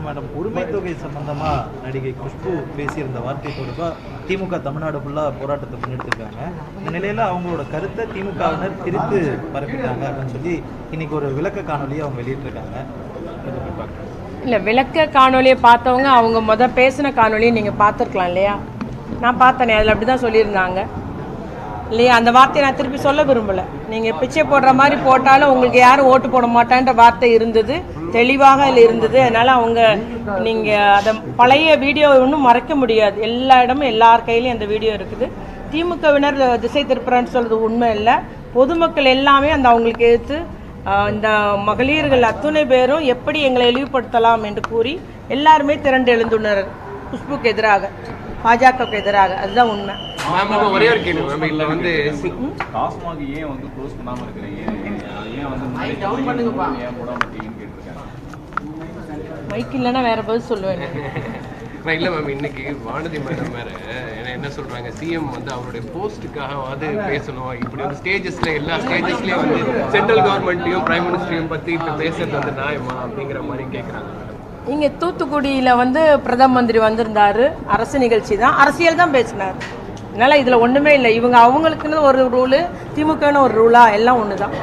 அப்புறம் மேடம் உரிமை தொகை சம்பந்தமா நடிகை குஷ்பு பேசியிருந்த வார்த்தை தொடர்பாக திமுக தமிழ்நாடு ஃபுல்லாக போராட்டத்தை முன்னெடுத்திருக்காங்க. இந்த நிலையில அவங்களோட கருத்தை திமுகவினர் திரித்து பரப்பிட்டாங்க அப்படின்னு சொல்லி இன்னைக்கு ஒரு விளக்க காணொலியை அவங்க வெளியிட்டிருக்காங்க. இல்லை விளக்க காணொலியை பார்த்தவங்க அவங்க முத பேசின காணொலியை நீங்கள் பார்த்துருக்கலாம் இல்லையா? நான் பார்த்தேனே அதில் அப்படி தான் சொல்லியிருந்தாங்க. இல்லையா? அந்த வார்த்தையை நான் திருப்பி சொல்ல விரும்பலை. நீங்கள் பிச்சை போடுற மாதிரி போட்டாலும் உங்களுக்கு யாரும் ஓட்டு போட மாட்டான்ற வார்த்தை இருந்தது. தெளிவாக அதில் இருந்தது அதனால் அவங்க நீங்கள் அதை பழைய வீடியோ ஒன்றும் மறைக்க முடியாது. எல்லா இடமும் எல்லார் கையிலையும் அந்த வீடியோ இருக்குது. திமுகவினர் திசை திருப்புறான்னு சொல்கிறது உண்மை இல்லை. பொதுமக்கள் எல்லாமே அந்த அவங்களுக்கு எடுத்து இந்த மகளிர்கள் அத்துணை பேரும் எப்படி எங்களை இழிவுபடுத்தலாம் என்று கூறி எல்லாருமே திரண்டு எழுந்துள்ளனர். குஷ்புக்கு எதிராக பாஜகவுக்கு எதிராக. அதுதான் உண்மை. மேம் ஒரே ஒரு கேள்வி மேம் இதுல வந்து டாஸ்மாக் ஏன் வந்து க்ளோஸ் பண்ணாம இருக்கிறீங்க? அது ஏன் வந்து முன்னாடி சொன்னீங்க, ஏன் கேட்டிருக்காங்க. மைக் இல்லைன்னா வேற பதில் சொல்லுவேன். நான் இல்ல மேம் இன்னைக்கு வானதி மேடம் வேற என்ன- என்ன சொல்றாங்க? சிஎம் வந்து அவருடைய போஸ்ட்டுக்காகவாது பேசணும். இப்படி வந்து ஸ்டேஜஸ்ல எல்லா ஸ்டேஜஸ்லயும் வந்து சென்ட்ரல் கவர்மெண்ட்டையும் பிரைம் மினிஸ்டரையும் பத்தி இப்ப பேசுறது வந்து நியாயமா அப்படிங்கிற மாதிரி கேக்குறாங்க இங்கே தூத்துக்குடியில் வந்து பிரதம மந்திரி வந்திருந்தாரு. அரசு நிகழ்ச்சி தான். அரசியல் தான் பேசினார். அதனால் இதில் ஒன்றுமே இல்லை. இவங்க அவங்களுக்குன்னு ஒரு ரூலு திமுகன்னு ஒரு ரூலா எல்லாம் ஒன்று தான்